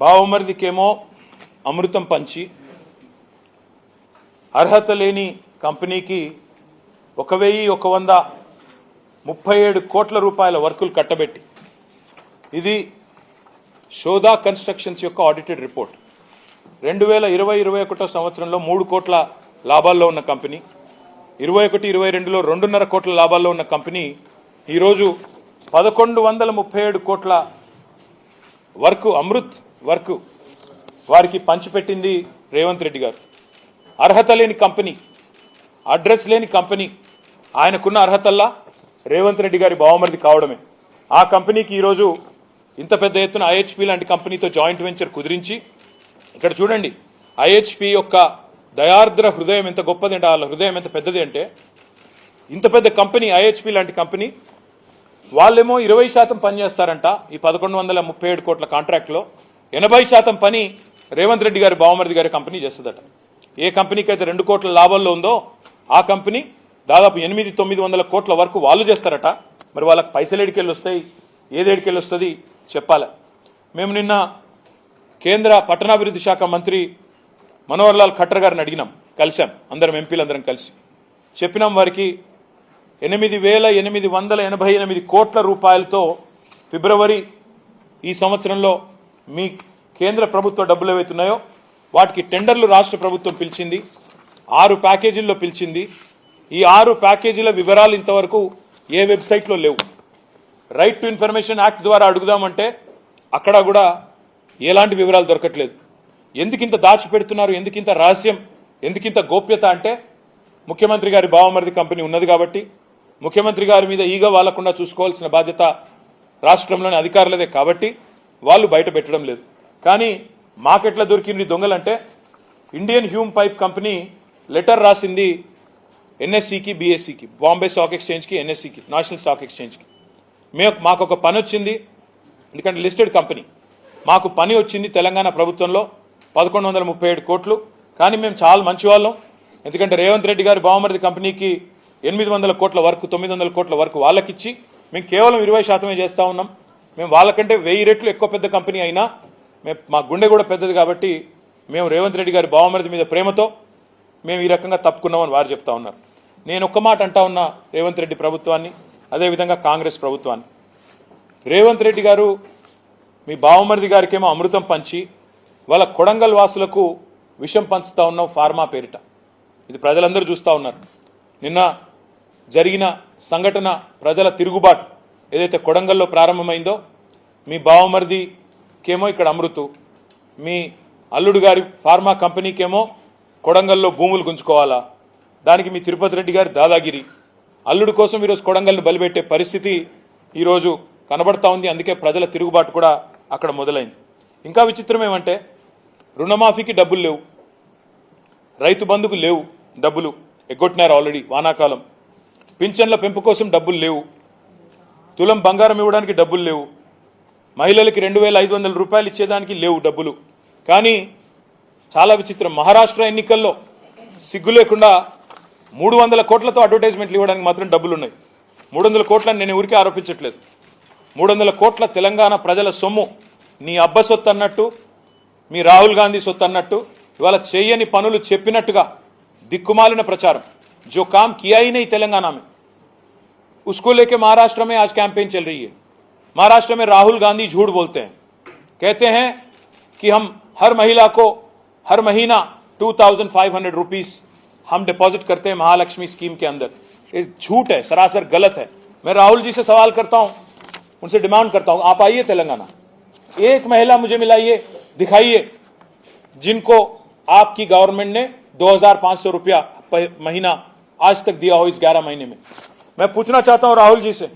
బావమరిదికేమో అమృతం పంచి అర్హత లేని కంపెనీకి ఒక వెయ్యి ఒక వంద ముప్పై ఏడు కోట్ల రూపాయల వర్కులు కట్టబెట్టి. ఇది శోధా కన్స్ట్రక్షన్స్ యొక్క ఆడిటెడ్ రిపోర్ట్. రెండు వేల ఇరవై ఇరవై ఒకటో సంవత్సరంలో మూడు కోట్ల లాభాల్లో ఉన్న కంపెనీ. ఇరవై ఒకటి ఇరవై రెండులో రెండున్నర కోట్ల లాభాల్లో ఉన్న కంపెనీ. ఈరోజు పదకొండు వందల ముప్పై ఏడు కోట్ల వర్క్ అమృత్ వర్క్ వారికి పంచిపెట్టింది రేవంత్ రెడ్డి గారు. అర్హత లేని కంపెనీ అడ్రస్ లేని కంపెనీ ఆయనకున్న అర్హతల్లా రేవంత్ రెడ్డి గారి బావమరిది కావడమే. ఆ కంపెనీకి ఈరోజు ఇంత పెద్ద ఎత్తున ఐహెచ్పి లాంటి కంపెనీతో జాయింట్ వెంచర్ కుదిరించి ఇక్కడ చూడండి ఐహెచ్పి యొక్క దయార్ద్ర హృదయం ఎంత గొప్పది అంటే వాళ్ళ హృదయం ఎంత పెద్దది అంటే ఇంత పెద్ద కంపెనీ ఐహెచ్పి లాంటి కంపెనీ వాళ్ళేమో ఇరవై శాతం పని చేస్తారంట ఈ పదకొండు వందల ముప్పై ఏడు కోట్ల కాంట్రాక్ట్లో. ఎనభై శాతం పని రేవంత్ రెడ్డి గారి బావమరిది గారి కంపెనీ చేస్తుందట. ఏ కంపెనీకి అయితే రెండు కోట్ల లాభాల్లో ఉందో ఆ కంపెనీ దాదాపు ఎనిమిది తొమ్మిది వందల కోట్ల వరకు వాళ్ళు చేస్తారట. మరి వాళ్ళకి పైసలు ఎడికెళ్ళి వస్తాయి ఏది ఎడికెళ్ళి వస్తుంది చెప్పాలి. మేము నిన్న కేంద్ర పట్టణాభివృద్ధి శాఖ మంత్రి మనోహర్ లాల్ ఖట్టర్ గారిని అడిగినాం. కలిసాం అందరం ఎంపీలందరం కలిసి. చెప్పినాం వారికి ఎనిమిది వేల ఎనిమిది వందల ఎనభై ఎనిమిది కోట్ల రూపాయలతో ఫిబ్రవరి ఈ సంవత్సరంలో మీ కేంద్ర ప్రభుత్వ డబ్బులు ఏవైతున్నాయో వాటికి టెండర్లు రాష్ట్ర ప్రభుత్వం పిలిచింది ఆరు ప్యాకేజీల్లో పిలిచింది. ఈ ఆరు ప్యాకేజీల వివరాలు ఇంతవరకు ఏ వెబ్సైట్లో లేవు. రైట్ టు ఇన్ఫర్మేషన్ యాక్ట్ ద్వారా అడుగుదామంటే అక్కడ కూడా ఎలాంటి వివరాలు దొరకట్లేదు. ఎందుకింత దాచిపెడుతున్నారు? ఎందుకింత రహస్యం? ఎందుకింత గోప్యత అంటే ముఖ్యమంత్రి గారి బావమరిది కంపెనీ ఉన్నది కాబట్టి ముఖ్యమంత్రి గారి మీద ఈగ వాళ్ళకుండా చూసుకోవాల్సిన బాధ్యత రాష్ట్రంలోని అధికారులదే కాబట్టి వాళ్ళు బయట పెట్టడం లేదు. కానీ మాకెట్లా దొరికింది దొంగలంటే Indian Hume pipe company letter రాసింది ఎన్ఎస్సికి బీఎస్సీకి బాంబే స్టాక్ ఎక్స్చేంజ్కి ఎన్ఎస్సికి నేషనల్ స్టాక్ ఎక్స్చేంజ్కి. మేము మాకు ఒక పని వచ్చింది. ఎందుకంటే లిస్టెడ్ కంపెనీ. మాకు పని వచ్చింది తెలంగాణ ప్రభుత్వంలో పదకొండు వందల ముప్పై ఏడు కోట్లు. కానీ మేము చాలా మంచి వాళ్ళం ఎందుకంటే రేవంత్ రెడ్డి గారి బావమరిది కంపెనీకి ఎనిమిది వందల కోట్ల వరకు తొమ్మిది వందల కోట్ల వరకు వాళ్ళకిచ్చి మేము కేవలం ఇరవై శాతమే చేస్తూ ఉన్నాం. మేము వాళ్ళకంటే వెయ్యి రెట్లు ఎక్కువ పెద్ద కంపెనీ అయినా మేము మా గుండె కూడా పెద్దది కాబట్టి మేము రేవంత్ రెడ్డి గారి బావమరిది మీద ప్రేమతో మేము ఈ రకంగా తప్పుకున్నామని వారు చెప్తా ఉన్నారు. నేను ఒక్క మాట అంటా ఉన్నా రేవంత్ రెడ్డి ప్రభుత్వాన్ని అదేవిధంగా కాంగ్రెస్ ప్రభుత్వాన్ని. రేవంత్ రెడ్డి గారు మీ బావమరిది గారికేమో అమృతం పంచి వాళ్ళ కొడంగల్ వాసులకు విషం పంచుతా ఉన్నాం ఫార్మా పేరిట. ఇది ప్రజలందరూ చూస్తూ ఉన్నారు. నిన్న జరిగిన సంఘటన ప్రజల తిరుగుబాటు ఏదైతే కొడంగల్లో ప్రారంభమైందో మీ బావమరిది కేమో ఇక్కడ అమృతు మీ అల్లుడు గారి ఫార్మా కంపెనీకేమో కొడంగల్లో భూములు గుంజుకోవాలా? దానికి మీ తిరుపతి రెడ్డి గారి దాదాగిరి. అల్లుడు కోసం ఈరోజు కొడంగల్ని బలిపెట్టే పరిస్థితి ఈరోజు కనబడతా ఉంది. అందుకే ప్రజల తిరుగుబాటు కూడా అక్కడ మొదలైంది. ఇంకా విచిత్రం ఏమంటే రుణమాఫీకి డబ్బులు లేవు. రైతు బంధుకు లేవు డబ్బులు. ఎగ్గొట్టినారు ఆల్రెడీ వానాకాలం. పింఛన్ల పెంపు కోసం డబ్బులు లేవు. తులం బంగారం ఇవ్వడానికి డబ్బులు లేవు. మహిళలకి రెండు వేల ఐదు వందల రూపాయలు ఇచ్చేదానికి లేవు డబ్బులు కానీ చాలా విచిత్రం మహారాష్ట్ర ఎన్నికల్లో సిగ్గు లేకుండా మూడు వందల కోట్లతో అడ్వర్టైజ్మెంట్లు ఇవ్వడానికి మాత్రం డబ్బులు ఉన్నాయి మూడు వందల కోట్లని నేను ఊరికే ఆరోపించట్లేదు మూడు వందల కోట్ల తెలంగాణ ప్రజల సొమ్ము నీ అబ్బ సొత్తు అన్నట్టు మీ రాహుల్ గాంధీ సొత్తు అన్నట్టు ఇవాళ చేయని పనులు చెప్పినట్టుగా దిక్కుమాలిన ప్రచారం जो काम किया ही नहीं तेलंगाना में उसको लेके महाराष्ट्र में आज कैंपेन चल रही है महाराष्ट्र में राहुल गांधी झूठ बोलते हैं। कहते हैं कि हम हर महिला को, हर महीना two thousand five hundred rupees हम डिपॉजिट करते हैं महालक्ष्मी स्कीम के अंदर। ये झूठ है, सरासर गलत है। मैं राहुल जी से सवाल करता हूँ, उनसे डिमांड करता हूँ, आप आइए तेलंगाना। एक महिला मुझे मिलाइए, दिखाइए, जिनको आपकी गवर्नमेंट ने 2500 रुपया महीना आज तक दिया हो इस 11 महीने में। मैं पूछना चाहता हूँ राहुल जी से,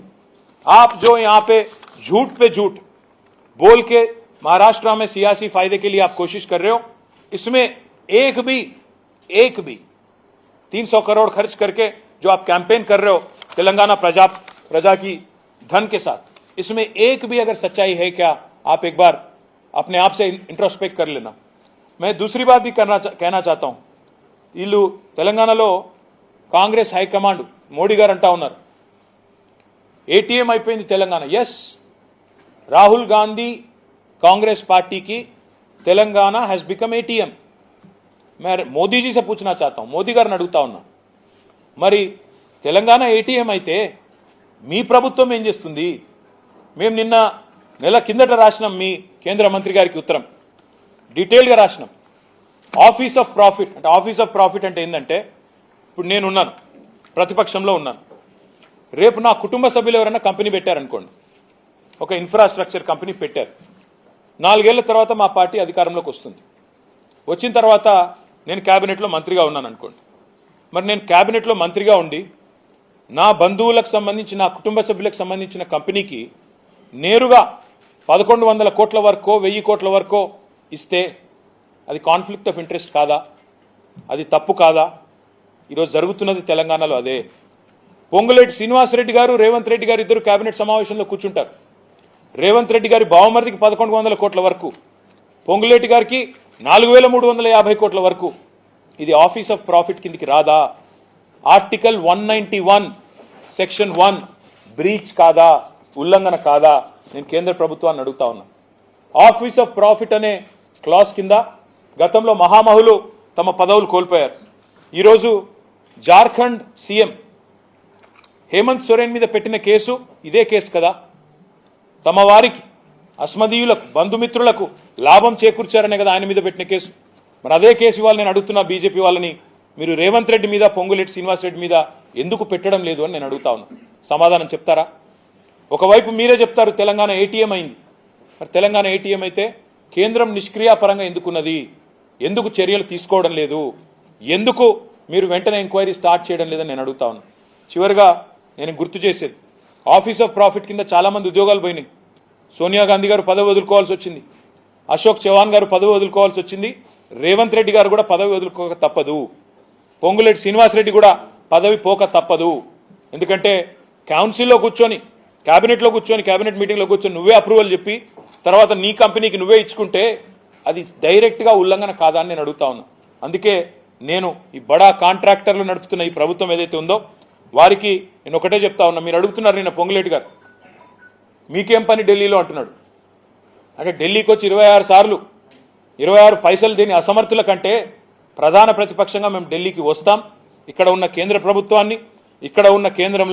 आप जो यहाँ पे झूठ पे झूठ बोल के महाराष्ट्र में सियासी फायदे के लिए आप कोशिश कर रहे हो इसमें एक भी एक भी 300 करोड़ खर्च करके जो आप कैंपेन कर रहे हो तेलंगाना प्रजा प्रजा की धन के साथ इसमें एक भी अगर सच्चाई है क्या आप एक बार अपने आप से इंट्रोस्पेक्ट कर लेना मैं दूसरी बात भी करना चा- कहना चाहता हूं వీళ్ళు తెలంగాణలో కాంగ్రెస్ హైకమాండ్ మోడీ గారు అంటా ఉన్నారు ఏటీఎం అయిపోయింది తెలంగాణ ఎస్ రాహుల్ గాంధీ కాంగ్రెస్ పార్టీకి तेलंगाना हैज बिकम एटीएम मैं మోదీ जी से पूछना चाहता हूं మోదీ గారిని అడుగుతా ఉన్నా మరి తెలంగాణ ఏటీఎం అయితే మీ ప్రభుత్వం ఏం చేస్తుంది మేము నిన్న నెల కిందట రాసినాం మీ కేంద్ర మంత్రి గారికి ఉత్తరం డీటెయిల్గా రాసినాం ఆఫీస్ ఆఫ్ ప్రాఫిట్ అంటే ఆఫీస్ ఆఫ్ ప్రాఫిట్ అంటే ఏంటంటే ఇప్పుడు నేను ఉన్నాను ప్రతిపక్షంలో ఉన్నాను రేపు నా కుటుంబ సభ్యులు ఎవరైనా కంపెనీ పెట్టారనుకోండి ఒక ఇన్ఫ్రాస్ట్రక్చర్ కంపెనీ పెట్టారు. నాలుగేళ్ళ తర్వాత మా పార్టీ అధికారంలోకి వస్తుంది. వచ్చిన తర్వాత నేను క్యాబినెట్లో మంత్రిగా ఉన్నాను అనుకోండి. మరి నేను క్యాబినెట్లో మంత్రిగా ఉండి నా బంధువులకు సంబంధించి నా కుటుంబ సభ్యులకు సంబంధించిన కంపెనీకి నేరుగా పదకొండు వందల కోట్ల వరకో వెయ్యి కోట్ల వరకో ఇస్తే అది కాన్ఫ్లిక్ట్ ఆఫ్ ఇంట్రెస్ట్ కాదా? అది తప్పు కాదా? ఈరోజు జరుగుతున్నది తెలంగాణలో అదే. పొంగులేటి శ్రీనివాసరెడ్డి గారు రేవంత్ రెడ్డి గారు ఇద్దరు కేబినెట్ సమావేశంలో కూర్చుంటారు. రేవంత్ రెడ్డి గారి బావమరిదికి పదకొండు వందల కోట్ల వరకు పొంగులేటి గారికి నాలుగు వేల మూడు వందల యాభై కోట్ల వరకు. ఇది ఆఫీస్ ఆఫ్ ప్రాఫిట్ కిందికి రాదా? Article one ninety one section one breach కాదా? ఉల్లంఘన కాదా? నేను కేంద్ర ప్రభుత్వాన్ని అడుగుతా ఉన్నా. ఆఫీస్ ఆఫ్ ప్రాఫిట్ అనే క్లాస్ కింద గతంలో మహామహులు తమ పదవులు కోల్పోయారు. ఈరోజు జార్ఖండ్ సీఎం హేమంత్ సోరెన్ మీద పెట్టిన కేసు ఇదే కేసు కదా? తమ వారికి అస్మదీయులకు బంధుమిత్రులకు లాభం చేకూర్చారనే కదా ఆయన మీద పెట్టిన కేసు. మరి అదే కేసు ఇవాళ నేను అడుగుతున్నా బీజేపీ వాళ్ళని మీరు రేవంత్ రెడ్డి మీద పొంగులేటి శ్రీనివాస్ రెడ్డి మీద ఎందుకు పెట్టడం లేదు అని నేను అడుగుతా ఉన్నా. సమాధానం చెప్తారా? ఒకవైపు మీరే చెప్తారు తెలంగాణ ఏటీఎం అయింది. మరి తెలంగాణ ఏటీఎం అయితే కేంద్రం నిష్క్రియాపరంగా ఎందుకున్నది? ఎందుకు చర్యలు తీసుకోవడం లేదు? ఎందుకు మీరు వెంటనే ఎంక్వైరీ స్టార్ట్ చేయడం లేదని నేను అడుగుతా ఉన్నా. చివరిగా నేను గుర్తు చేసేది ఆఫీస్ ఆఫ్ ప్రాఫిట్ కింద చాలా మంది ఉద్యోగాలు పోయినాయి. సోనియా గాంధీ గారు పదవి వదులుకోవాల్సి వచ్చింది. అశోక్ చవాన్ గారు పదవి వదులుకోవాల్సి వచ్చింది. రేవంత్ రెడ్డి గారు కూడా పదవి వదులుకోక తప్పదు. పొంగులేటి శ్రీనివాసరెడ్డి కూడా పదవి పోక తప్పదు. ఎందుకంటే కౌన్సిల్లో కూర్చొని క్యాబినెట్లో కూర్చొని క్యాబినెట్ మీటింగ్లో కూర్చొని నువ్వే అప్రూవల్ చెప్పి తర్వాత నీ కంపెనీకి నువ్వే ఇచ్చుకుంటే అది డైరెక్ట్గా ఉల్లంఘన కాదా అని నేను అడుగుతా ఉన్నా. అందుకే నేను ఈ బడా కాంట్రాక్టర్లు నడుపుతున్న ఈ ప్రభుత్వం ఏదైతే ఉందో వారికి నేను ఒకటే చెప్తా ఉన్నా మీరు అడుగుతున్నారు నిన్న పొంగులేటి గారు. మీకేం పని ఢిల్లీలో అంటున్నాడు. అంటే ఢిల్లీకి వచ్చి ఇరవై ఆరు సార్లు ఇరవై ఆరు పైసలు దీని అసమర్థుల కంటే ప్రధాన ప్రతిపక్షంగా మేము ఢిల్లీకి వస్తాం. ఇక్కడ ఉన్న కేంద్ర ప్రభుత్వాన్ని ఇక్కడ ఉన్న కేంద్రంలో